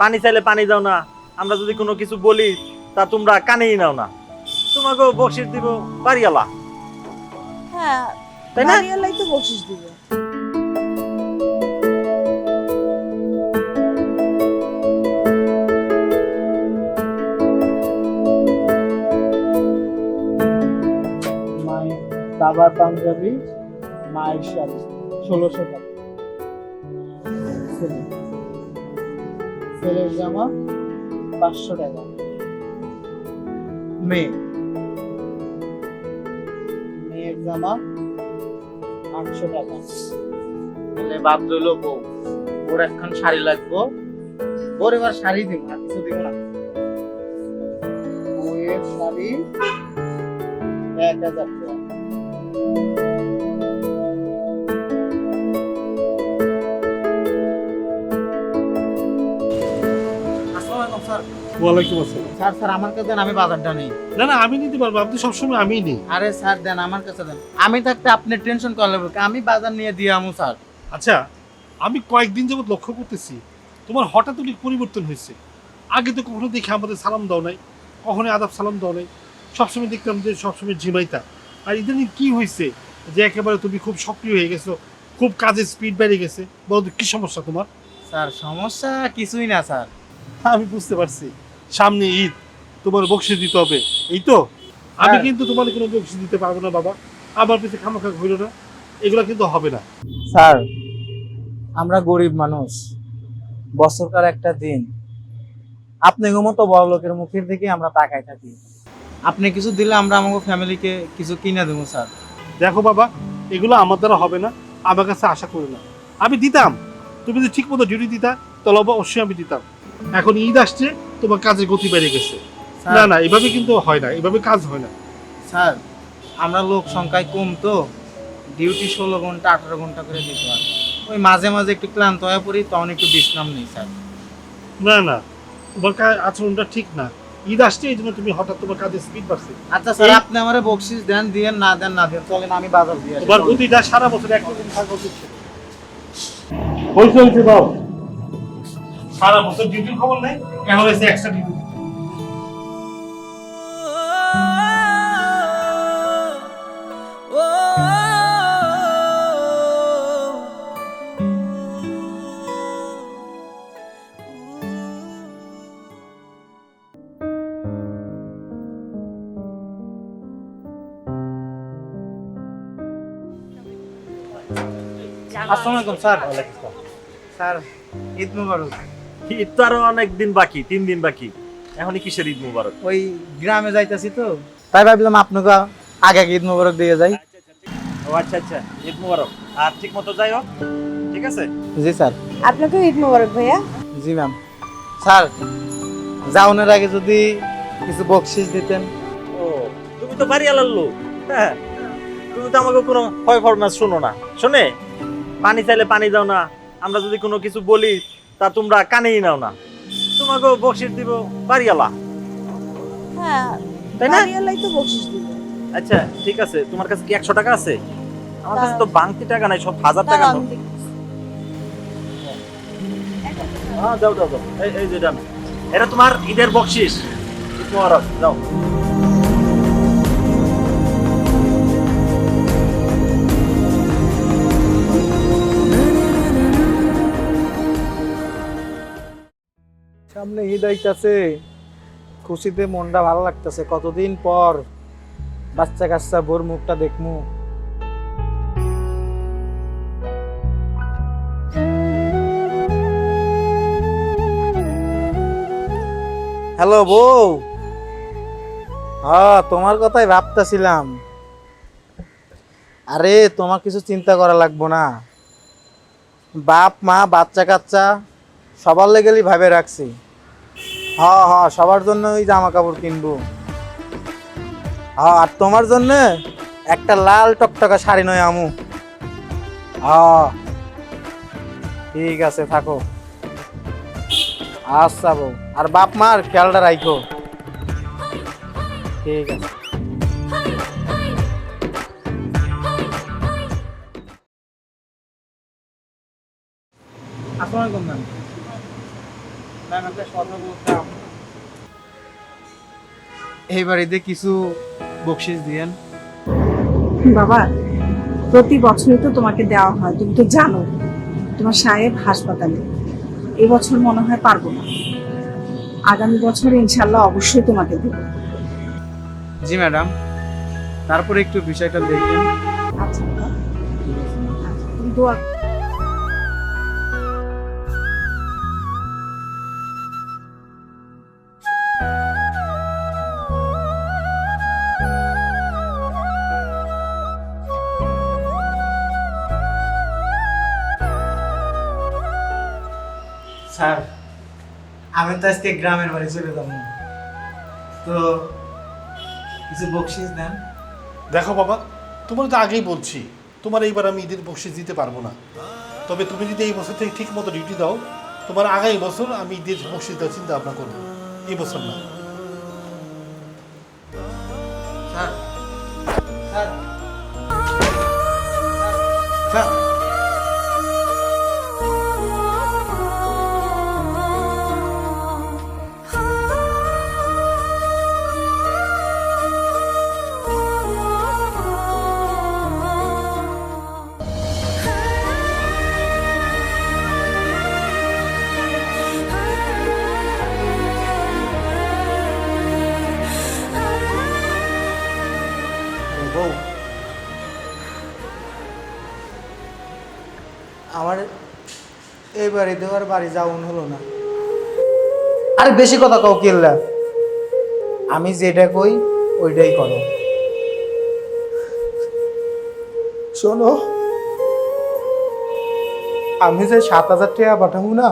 পানি চাইলে পানি দাও না। আমরা যদি কোনো কিছু বলি তা তোমরা কানেই নাও না। তোমাকেও বকশিস দিব বাড়িওয়ালা। হ্যাঁ তাই না? বাড়িওয়ালাই তো বকশিস দিবে। বাবার পাঞ্জাবি মায়ের শাড়ি ষোলোশো টাকা। ছেলের জামা পাঁচশো টাকা। মেয়ে। মেয়ের জামা আটশো টাকা। তাহলে বাদ রইল বউ। ওর একখান শাড়ি লাগবো। ওর এবার শাড়ি দিব না কিছু দিব না। বউয়ের শাড়ি এক হাজার টাকা। স্যার। ওয়ালাইকুম আসসালাম। স্যার স্যার আমার কাছে দেন আমি বাজারটা নেই। না না আমি নিতে পারব আপনি সবসময় আমিই নিই। আরে স্যার দেন আমার কাছে দেন। আমি থাকতে আপনি টেনশন করলে আমি বাজার নিয়ে দিয়ে আমু স্যার। আচ্ছা আমি কয়েকদিন যাবত লক্ষ্য করতেছি তোমার হঠাৎ অনেক পরিবর্তন হয়েছে। আগে তো কখনো দেখে আমাদের সালাম দাও নাই কখনো আদাব সালাম দাও নাই। সবসময় দেখতাম যে সবসময় ঝিমাইতা। আর ইদানিং কি হয়েছে যে একেবারে তুমি খুব সক্রিয় হয়ে গেছো খুব কাজের স্পিড বেড়ে গেছে। বলো কি সমস্যা তোমার? স্যার সমস্যা কিছুই না স্যার। আমি বুঝতে পারছি। সামনে ঈদ তোমার বকশিস দিতে হবে। এই তো? আমি হ্যাঁ। কিন্তু তোমার কোনো বকশিস দিতে পারব না বাবা। আমার পিছিয়ে খামাখা ঘুরো না। এগুলো কিন্তু হবে না। স্যার আমরা গরিব মানুষ। বছরকার একটা দিন। আপনি মতো বড় লোকের মুখের দিকে আমরা তাকাই থাকি। আপনি কিছু দিলে আমরা আমাকে ফ্যামিলিকে কিছু কিনে দেবো স্যার। দেখো বাবা এগুলো আমার দ্বারা হবে না। আমার কাছে আশা করি না। আমি দিতাম। তুমি যদি ঠিক মতো ডিউটি দিতা তাহলে অবশ্যই আমি দিতাম। এখন ঈদ আসছে তোমার কাজের গতি বেড়ে গেছে। না না এভাবে কিন্তু হয় না এভাবে কাজ হয় না। স্যার আমরা লোক সংখ্যায় কম তো ডিউটি ষোলো ঘণ্টা আঠারো ঘণ্টা করে দিতে হয়। ওই মাঝে মাঝে একটু ক্লান্ত হয়ে পড়ি তখন একটু বিশ্রাম নেই স্যার। না না তোমার কা- আচরণটা ঠিক না। ঈদ আসছে এই জন্য তুমি হঠাৎ তোমার কাজে স্পিড বাড়ছে। আচ্ছা স্যার এই- আপনি আমার বকশিস দেন দিয়েন না দেন না দেন চলেন আমি বাজার দিয়ে আসি। তোমার গতিটা সারা বছর একরকম থাকা উচিত ছিল। হয়েছে হয়েছে বাবু সারা বছর ডিউটির খবর নেই এখন হয়েছে এক্সট্রা ডিউটি। আসসালামু আলাইকুম স্যার। স্যার ঈদ মুবারক। ঈদ তো আরও অনেক দিন বাকি তিন দিন বাকি। এখনই কিসের ঈদ মুবারক? ওই গ্রামে যাইতাছি তো। তাই ভাবলাম আপনাকে আগে আগে ঈদ মুবারক দিয়ে যাই। ও আচ্ছা আচ্ছা ঈদ মুবারক। আর ঠিক মতো যাইও ঠিক আছে? জি স্যার। আপনাকেও ঈদ মোবারক ভাইয়া। জি ম্যাম স্যার যাওয়ানোর আগে যদি কিছু বকশিস দিতেন। ও তুমি তো বাড়িওয়ালার লোক হ্যাঁ? তুমি তো আমাকে কোনো হয় ফরমাস শোনো না। শোনে? পানি চাইলে পানি দাও না। আমরা যদি কোনো কিছু বলি তা তোমরা কানেই নাও না। তোমাকেও বকশিস দিব বাড়িওয়ালা। হ্যাঁ তাই না? বাড়িওয়ালাই তো বকশিস দিবে। আচ্ছা ঠিক আছে। তোমার কাছে কি একশো টাকা আছে? আমার কাছে তো বাংতি টাকা নাই সব হাজার টাকা হ্যাঁ যাও যাও যাও। এই এই যে এটা তোমার ঈদের বকশিস। মোবারক যাও। সামনে ঈদ আইতাছে। খুশিতে মনটা ভালো লাগতেছে। কতদিন পর বাচ্চা কাচ্চা বোর মুখটা দেখমু। হ্যালো বউ। হ্যাঁ তোমার কথাই ভাবতেছিলাম। আরে, তোমার কিছু চিন্তা করা লাগবো না। বাপ, মা বাচ্চা কাচ্চা সবার লেগেলি ভাবে রাখছি। হ্যাঁ হ্যাঁ সবার জন্য ওই জামা কাপড় কিনবো। আর তোমার জন্য একটা লাল টকটকা শাড়ি নয় আমু। হ্যাঁ ঠিক আছে, থাকো। আচ্ছা বউ, আর বাপ মার খেয়ালটা রাখো ঠিক আছে। আসসালামু আলাইকুম ম্যাম ম্যাম একটা কথা বলতাম এই বাড়িতে কিছু বকশিস দিয়েন। বাবা প্রতি বছরই তো তোমাকে দেওয়া হয় তুমি তো জানো তোমার সাহেব হাসপাতালে। এবছর মনে হয় পারব না। আগামী বছর ইনশাল্লাহ অবশ্যই তোমাকে দেবো। জি ম্যাডাম তারপরে একটু বিষয়টা দেখবেন। আচ্ছা আচ্ছা, তুমি দোয়া স্যার। আমি তো আজকে গ্রামের বাড়ি চলে যাব। তো কিছু বকশিস দেন দেখো বাবা তোমার তো আগেই বলছি তোমার এইবার আমি ঈদের বকশিস দিতে পারব না। তবে তুমি যদি এই বছর থেকে ঠিক মতো ডিউটি দাও তোমার আগামী বছর আমি ঈদের বকশিস দেওয়ার চিন্তা ভাবনা করব। এই বছর না। স্যার এই দেওয়ার বাড়ি যাওন হলো না। আর বেশি কথা কও কিল্লা আমি যেটা কই ওইটাই করো। শোনো আমি যে সাত হাজার টাকা পাঠাবো না